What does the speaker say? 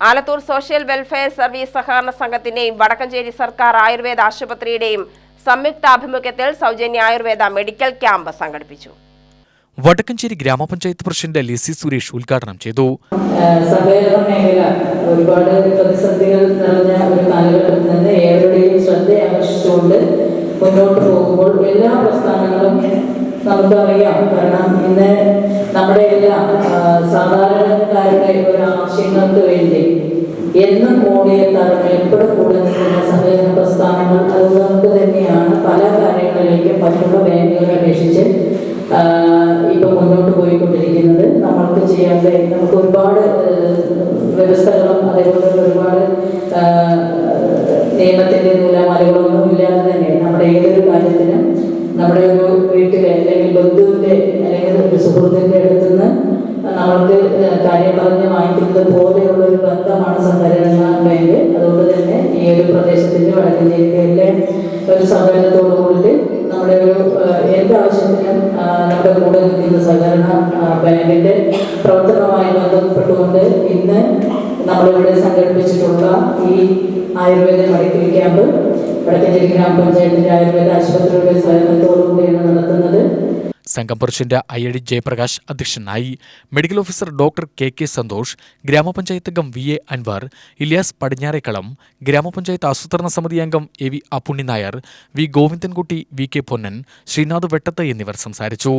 Alathur social welfare service സഹകരണ സംഘത്തിന്റെയും വടക്കഞ്ചേരി സർക്കാർ ആയുർവേദ ആശുപത്രിയുടെയും സംയുക്താഭിമുഖ്യത്തിൽ സൗജന്യ ആയുർവേദ മെഡിക്കൽ ക്യാമ്പ് സംഘടിപ്പിച്ചു. വടക്കഞ്ചേരി ഗ്രാമപഞ്ചായത്ത് പ്രസിഡന്റ് ലിസി സുരേഷ് ഉദ്ഘാടനം ചെയ്തു. ഏഹ് സഹകരണ മേഖല ഒരുപാട് പ്രതിസന്ധികൾ നിറഞ്ഞ ഒരു കാലഘട്ടത്തിൽ നിന്ന് ഏവരുടെയും ശ്രദ്ധ ആകർഷിച്ചുകൊണ്ട് മുന്നോട്ട് പോകുമ്പോൾ എല്ലാ പ്രസ്ഥാനങ്ങളും നമുക്കറിയാം കാരണം ഇന്ന് നമ്മുടെ എല്ലാം സാധാരണക്കാരുടെ ഒരു ആവശ്യങ്ങൾക്ക് വേണ്ടി എന്നും ഓടിയെത്താറുണ്ട് എപ്പോഴും കൂടെ നിൽക്കുന്ന സഹകരണ പ്രസ്ഥാനങ്ങൾ അതുകൊണ്ട് തന്നെയാണ് പല കാര്യങ്ങളിലേക്കും മറ്റുള്ള ബാങ്കുകളെ അപേക്ഷിച്ച് ഇപ്പൊ മുന്നോട്ട് പോയിക്കൊണ്ടിരിക്കുന്നത്. നമ്മൾക്ക് ചെയ്യാൻ നമുക്ക് ഒരുപാട് വ്യവസ്ഥകളും അതേപോലെ ഒരുപാട് ആഹ്, നിയമത്തിന്റെ നൂലാമാലകളൊന്നും ഇല്ലാതെ തന്നെ നമ്മുടെ ഏതൊരു കാര്യത്തിനും നമ്മുടെ ഒരു വീട്ടിലെ അല്ലെങ്കിൽ ബന്ധുവിന്റെ അല്ലെങ്കിൽ ഒരു സുഹൃത്തിന്റെ അടുത്ത് നിന്ന് നമ്മൾക്ക് കാര്യം പറഞ്ഞ് വാങ്ങിക്കുന്നത് പോലെയുള്ള ഒരു ബന്ധമാണ് ബാങ്ക്. അതുകൊണ്ട് തന്നെ ഈ ഒരു പ്രദേശത്തിന്റെ വടക്കഞ്ചേരിയിലെ ഒരു സഹകരണത്തോടു കൂടിയിട്ട് നമ്മുടെ ഒരു ഏഹ്, എന്ത് ആവശ്യത്തിനും നമ്മുടെ കൂടെ നിൽക്കുന്ന സഹകരണ ബാങ്കിന്റെ പ്രവർത്തനവുമായി ബന്ധപ്പെട്ടുകൊണ്ട് ഇന്ന് നമ്മളിവിടെ സംഘടിപ്പിച്ചിട്ടുള്ള ഈ ആയുർവേദ മെഡിക്കൽ ക്യാമ്പ് വടക്കഞ്ചേരി ഗ്രാമപഞ്ചായത്തിന്റെ ആയുർവേദ ആശുപത്രിയുടെ സഹകരണത്തോടു സംഘം പ്രസിഡന്റ് അയ്യടി ജയപ്രകാശ് അധ്യക്ഷനായി. Medical officer doctor K K Santhosh ഗ്രാമപഞ്ചായത്ത് അംഗം വി എ അൻവർ ഇലിയാസ് പടിഞ്ഞാറേക്കളം ഗ്രാമപഞ്ചായത്ത് ആസൂത്രണ സമിതി അംഗം A V Appunni Nair V Govindankutty V K Ponnan Sreenath Vettath എന്നിവർ സംസാരിച്ചു.